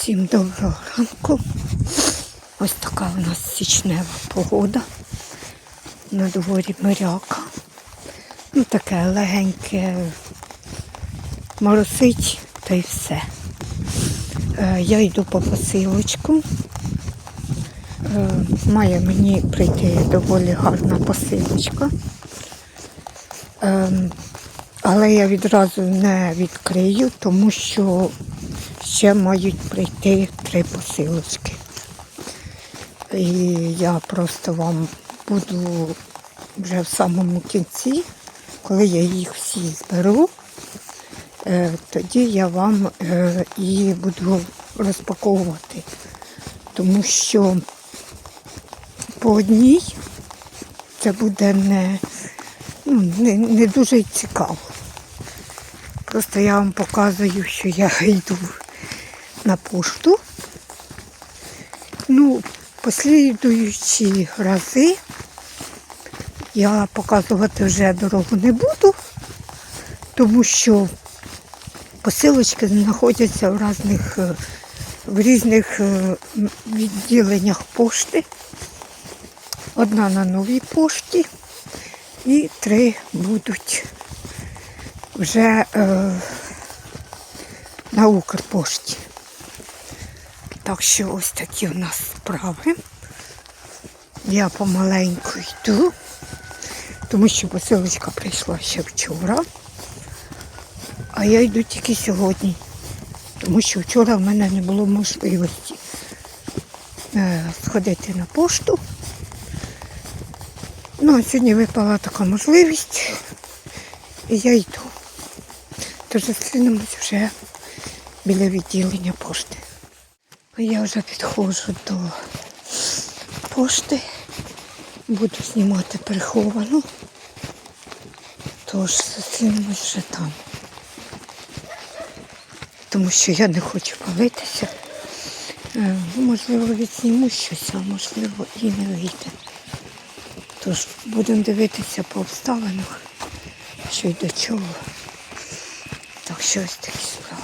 Всім доброго ранку. Ось така у нас січнева погода. На дворі моряка. Ну таке легеньке моросить та й все. Е, я йду по посилочку. Е, має мені прийти доволі гарна посилочка. Е, але я відразу не відкрию, тому що ще мають прийти три посилочки. І я просто вам буду вже в самому кінці, коли я їх всі зберу, е, тоді я вам е, і буду розпаковувати. Тому що по одній це буде не, ну, не, не дуже цікаво. Просто я вам показую, що я йду на пошту. Ну, послідуючі рази я показувати вже дорогу не буду, тому що посилочки знаходяться в різних, е, в різних е, відділеннях пошти. Одна на новій пошті і три будуть вже е, на Укрпошті. Так що ось такі у нас справи. Я помаленьку йду, тому що посилочка прийшла ще вчора. А я йду тільки сьогодні, тому що вчора в мене не було можливості е, сходити на пошту. Ну, а сьогодні випала така можливість, і я йду. Тож зустрінемось вже біля відділення пошти. Я вже підходжу до пошти. Буду знімати приховану. Тож зустрінемось вже там. Тому що я не хочу палитися. Е, Можливо, відсніму щось, а можливо і не вийде. Тож будемо дивитися по обставинах, що й до чого. Так що ось такі справи.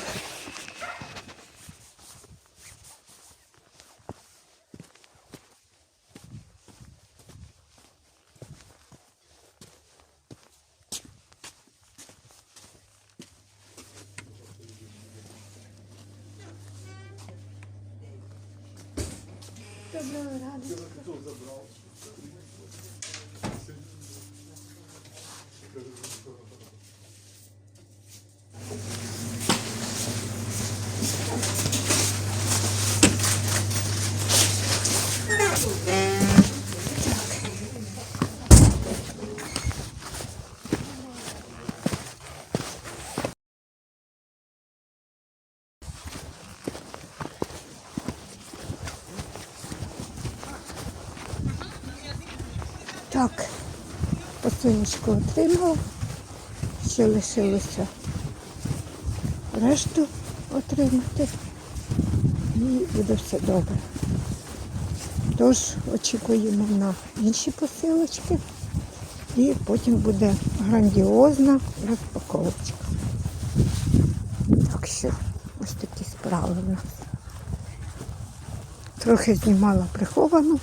Так, посилочку отримала. Ще лишилося решту отримати. І буде все добре. Тож очікуємо на інші посилочки. І потім буде грандіозна розпаковочка. Так що ось такі справи в нас. Трохи знімала приховану.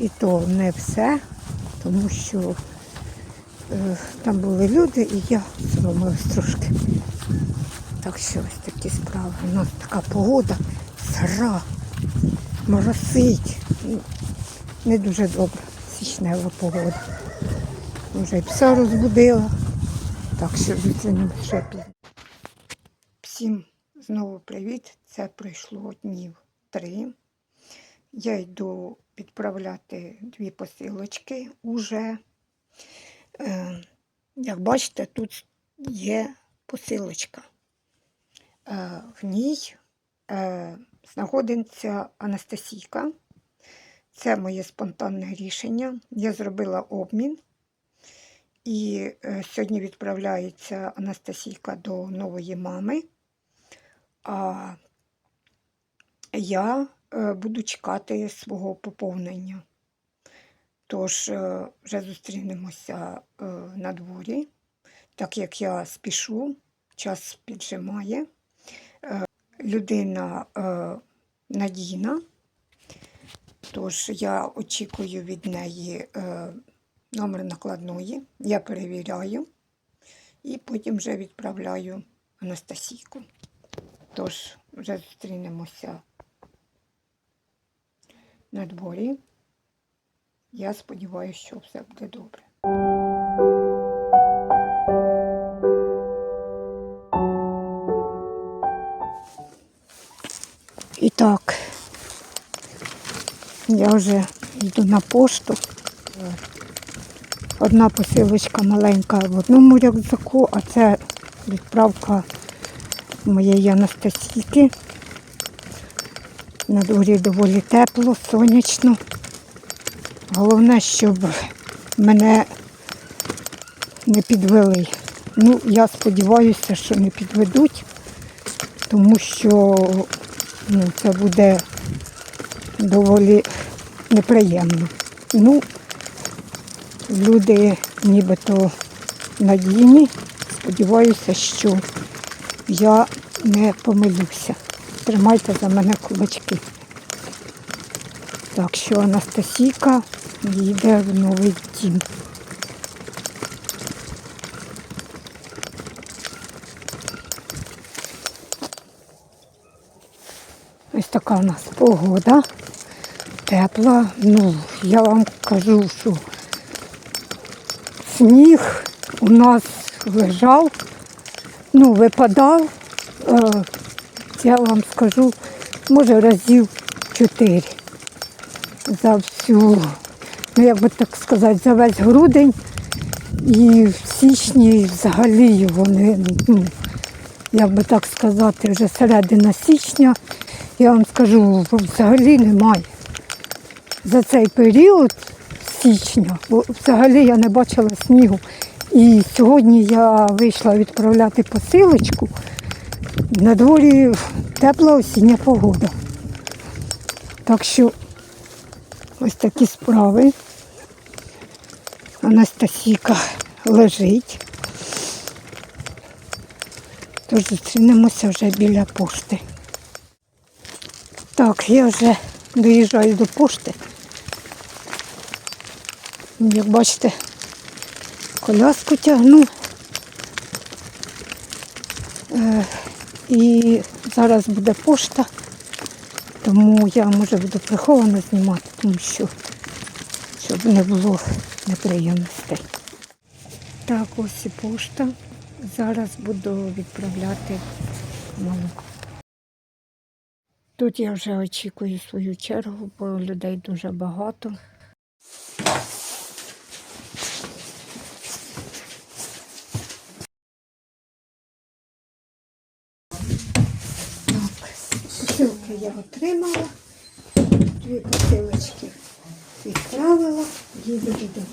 І то не все, тому що е, там були люди і я соромилась трошки. Так що ось такі справи. У нас така погода сира, моросить. Не дуже добра січнева погода. Вже і пса розбудила. Так що ще пізно. Всім знову привіт. Це пройшло днів три. Я йду відправляти дві посилочки уже. Е, як бачите, тут є посилочка. Е, в ній е, знаходиться Анастасійка. Це моє спонтанне рішення. Я зробила обмін. І сьогодні відправляється Анастасійка до нової мами. А я буду чекати свого поповнення. Тож е, вже зустрінемося е, на дворі, так як я спішу, час піджимає. Е, людина е, надійна, тож я очікую від неї е, номер накладної, я перевіряю і потім вже відправляю Анастасійку. Тож вже зустрінемося на дворі. Я сподіваюся, що все буде добре. І так, я вже йду на пошту. Одна посилочка маленька в одному рюкзаку, а це відправка моєї Анастасійки. На дворі доволі тепло, сонячно. Головне, щоб мене не підвели. Ну, я сподіваюся, що не підведуть, тому що ну, це буде доволі неприємно. Ну, люди нібито надійні. Сподіваюся, що я не помилюся. Тримайте за мене кулачки. Так що Анастасійка їде в новий дім. Ось така у нас погода. Тепла. Ну, я вам кажу, що сніг у нас лежав, ну, випадав, е, я вам скажу, може разів чотири за всю, ну як би так сказати, за весь грудень і в січні взагалі не, ну, як би так сказати, вже середина січня, я вам скажу, взагалі немає. За цей період січня бо взагалі я не бачила снігу. І сьогодні я вийшла відправляти посилочку. На дворі тепла осіння погода. Так що ось такі справи. Анастасійка лежить. Тож зустрінемося вже біля пошти. Так, я вже доїжджаю до пошти. Як бачите, коляску тягну. І зараз буде пошта, тому я може буду приховано знімати, тому що щоб не було неприємностей. Так, ось і пошта. Зараз буду відправляти малу. Тут я вже очікую свою чергу, бо людей дуже багато. Так, посилки я отримала, дві посилочки відправила, їду додому.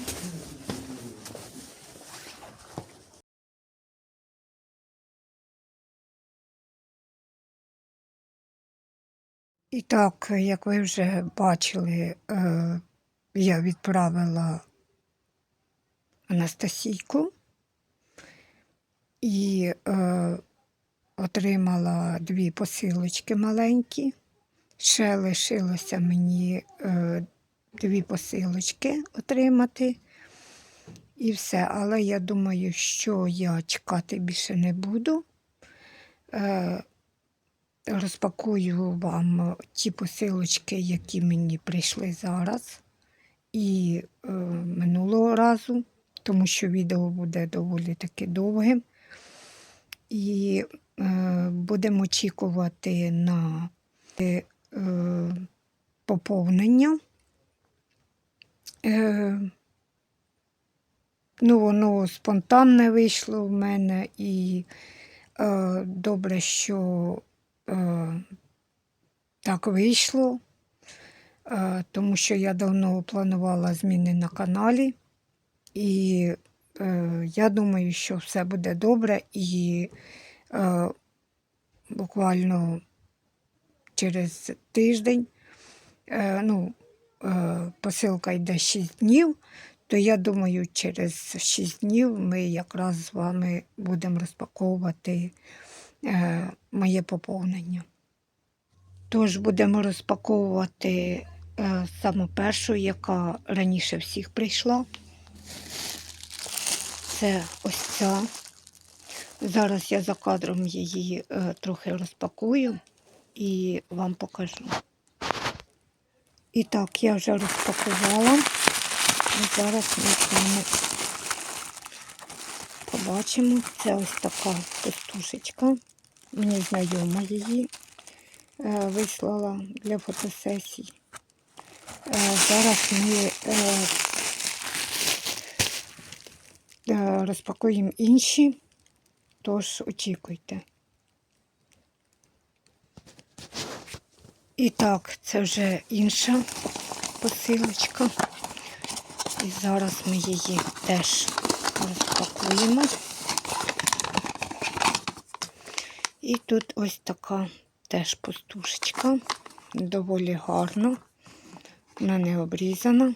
І так, як ви вже бачили, е, я відправила Анастасійку. І е, отримала дві посилочки маленькі. Ще лишилося мені е, дві посилочки отримати. І все. Але я думаю, що я чекати більше не буду. Е, розпакую вам ті посилочки, які мені прийшли зараз. І е, минулого разу, тому що відео буде доволі таки довгим. І будемо очікувати на е, поповнення. Е, ну, воно спонтанне вийшло в мене, і е, добре, що е, так вийшло, е, тому що я давно планувала зміни на каналі, і е, я думаю, що все буде добре, і е, буквально через тиждень, е, ну, е, посилка йде 6 днів, то я думаю, через 6 днів ми якраз з вами будемо розпаковувати е, моє поповнення. Тож будемо розпаковувати е, саму першу, яка раніше всіх прийшла. Це ось ця. Зараз я за кадром її е, трохи розпакую і вам покажу. І так, я вже розпакувала. І зараз ми з вами побачимо. Це ось така пестушечка. Мені знайома її е, вислала для фотосесій. Е, зараз ми е, е, розпакуємо інші, тож очікуйте. І так, це вже інша посилочка. І зараз ми її теж розпакуємо. І тут ось така теж пустушечка. Доволі гарна. Вона не обрізана.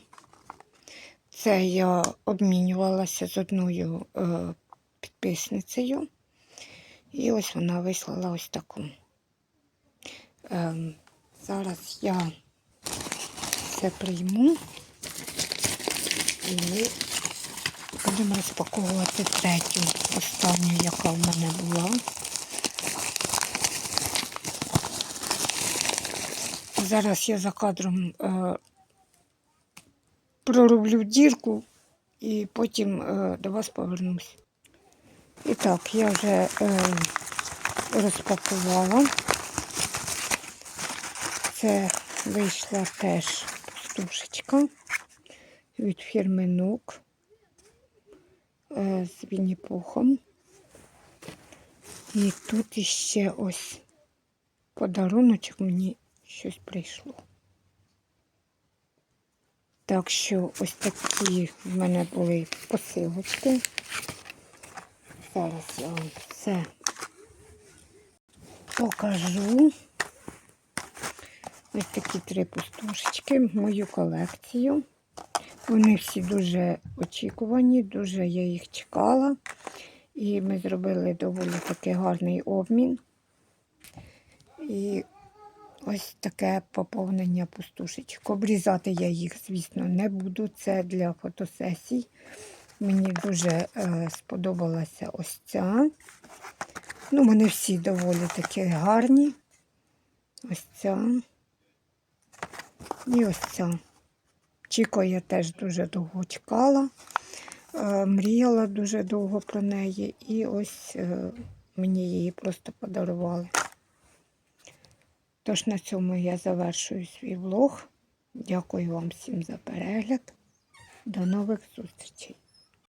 Це я обмінювалася з одною е, підписницею. І ось вона вислала ось таку. Ем, зараз я це прийму. І будемо розпаковувати третю, останню, яка в мене була. Зараз я за кадром е, пророблю дірку і потім е, до вас повернусь. І так, я вже е, розпакувала. Це вийшла теж пустушечка від фірми Нук е, з Вінні-Пухом. І тут іще ось подаруночок мені щось прийшло. Так що ось такі в мене були посилочки. Зараз я вам все покажу. Ось такі три пустушечки, мою колекцію. Вони всі дуже очікувані, дуже я їх чекала. І ми зробили доволі такий гарний обмін. І ось таке поповнення пустушечок. Обрізати я їх, звісно, не буду. Це для фотосесій. Мені дуже е, сподобалася ось ця. Ну, вони всі доволі такі гарні. Ось ця. І ось ця. Чіко я теж дуже довго чекала, е, мріяла дуже довго про неї, і ось е, мені її просто подарували. Тож на цьому я завершую свій влог. Дякую вам всім за перегляд. До нових зустрічей!